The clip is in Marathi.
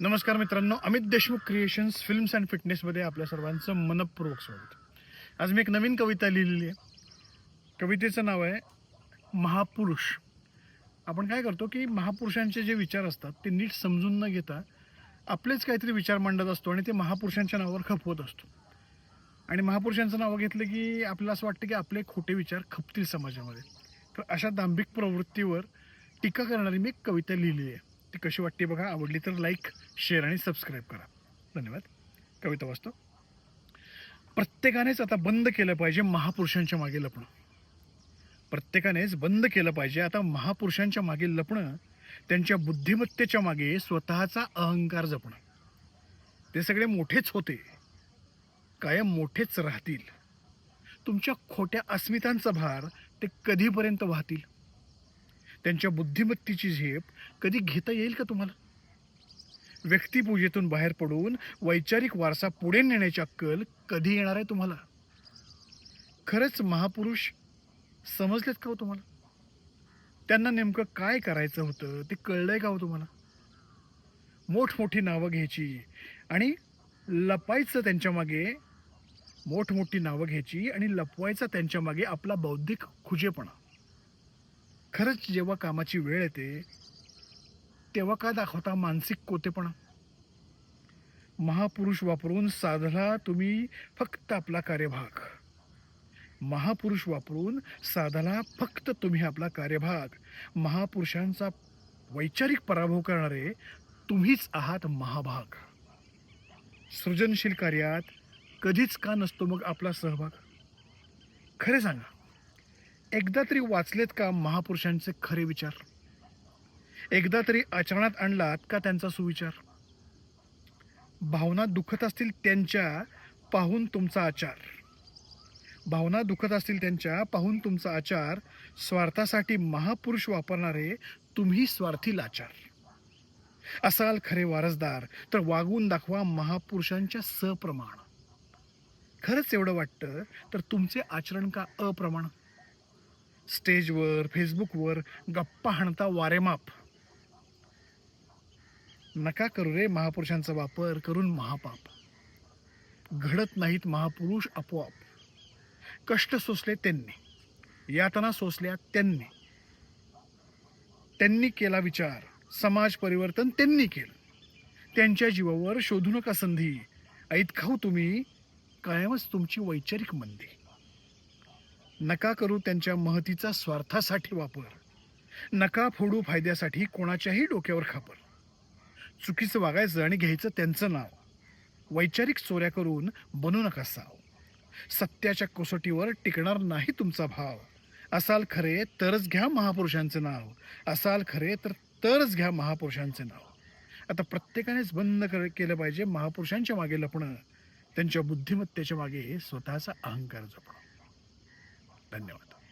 नमस्कार मित्रांनो Amit Deshmukh creations films and फिटनेसमध्ये आपल्या सर्वांचं मनपूर्वक स्वागत. आज मी एक नवीन कविता लिहिलेली आहे. कवितेचं नाव आहे महापुरुष. आपण काय करतो की महापुरुषांचे जे विचार असतात ते नीट समजून न घेता आपलेच काहीतरी विचार मांडत असतो आणि ते महापुरुषांच्या नावावर खपवत असतो. आणि महापुरुषांचं नाव घेतलं की आपल्याला असं वाटतं की आपले खोटे विचार खपतील समाजामध्ये. तर अशा दांभिक प्रवृत्तीवर टीका करणारी मी एक कविता लिहिली आहे. ती कशी वाटते बघा आवडली तर लाईक शेअर आणि सबस्क्राईब करा. धन्यवाद. कविता वाचतो. प्रत्येकानेच आता बंद केलं पाहिजे महापुरुषांच्या मागे लपणं. प्रत्येकानेच बंद केलं पाहिजे आता महापुरुषांच्या मागे लपणं त्यांच्या बुद्धिमत्तेच्या मागे स्वतःचा अहंकार जपणं. ते सगळे मोठेच होते. कायम मोठेच राहतील. तुमच्या खोट्या अस्मितांचा भार ते कधीपर्यंत वाहतील? त्यांच्या बुद्धिमत्तेची झेप कधी घेता येईल का तुम्हाला? व्यक्तिपूजेतून बाहेर पडून वैचारिक वारसा पुढे नेण्याची अक्कल कधी येणार आहे तुम्हाला? खरंच महापुरुष समजलेत का हो तुम्हाला? त्यांना नेमकं काय करायचं होतं ते कळलंय का हो तुम्हाला? मोठमोठी नावं घ्यायची आणि लपायचं त्यांच्या मागे मोठमोठी नावं घ्यायची आणि लपवायचा त्यांच्या मागे आपला बौद्धिक खुजेपणा. खरंच जेव्हा कामाची वेळ येते तेव्हा का दाखवता मानसिक कोतेपणा? महापुरुष वापरून साधला तुम्ही फक्त आपला कार्यभाग. महापुरुष वापरून साधला फक्त तुम्ही आपला कार्यभाग. महापुरुषांचा वैचारिक पराभव करणारे तुम्हीच आहात महाभाग. सृजनशील कार्यात कधीच का नसतो मग आपला सहभाग? खरे सांगा. एकदा तरी वाचलेत का महापुरुषांचे खरे विचार? एकदा तरी आचरणात आणलात का त्यांचा सुविचार? भावना दुखत असतील त्यांच्या पाहून तुमचा आचार. भावना दुखत असतील त्यांच्या पाहून तुमचा आचार. स्वार्थासाठी महापुरुष वापरणारे तुम्ही स्वार्थी लाचार. असाल खरे वारसदार तर वागून दाखवा महापुरुषांच्या सप्रमाण. खरंच एवढं वाटतं तर तुमचे आचरण का अप्रमाण? स्टेजवर फेसबुकवर गप्पा हाणता वारेमाप. नका करू रे महापुरुषांचा वापर करून महापाप. घडत नाहीत महापुरुष आपोआप. कष्ट सोसले त्यांनी. यातना सोसल्या त्यांनी. त्यांनी केला विचार. समाज परिवर्तन त्यांनी केलं. त्यांच्या जीवावर शोधू नका संधी. ऐत खाऊ तुम्ही. कायमच तुमची वैचारिक मंदी. नका करू त्यांच्या महतीचा स्वार्थासाठी वापर. नका फोडू फायद्यासाठी कोणाच्याही डोक्यावर खापर. चुकीचं वागायचं आणि घ्यायचं त्यांचं नाव. वैचारिक चोऱ्या करून बनू नका साव. सत्याच्या कसोटीवर टिकणार नाही तुमचा भाव. असाल खरे तरच घ्या महापुरुषांचं नाव. असाल खरे तर तरच घ्या महापुरुषांचे नाव. आता प्रत्येकानेच बंद कर केलं पाहिजे महापुरुषांच्या मागे लपणं. त्यांच्या बुद्धिमत्तेच्या मागे स्वतःचा अहंकार जपणं. धन्यवाद.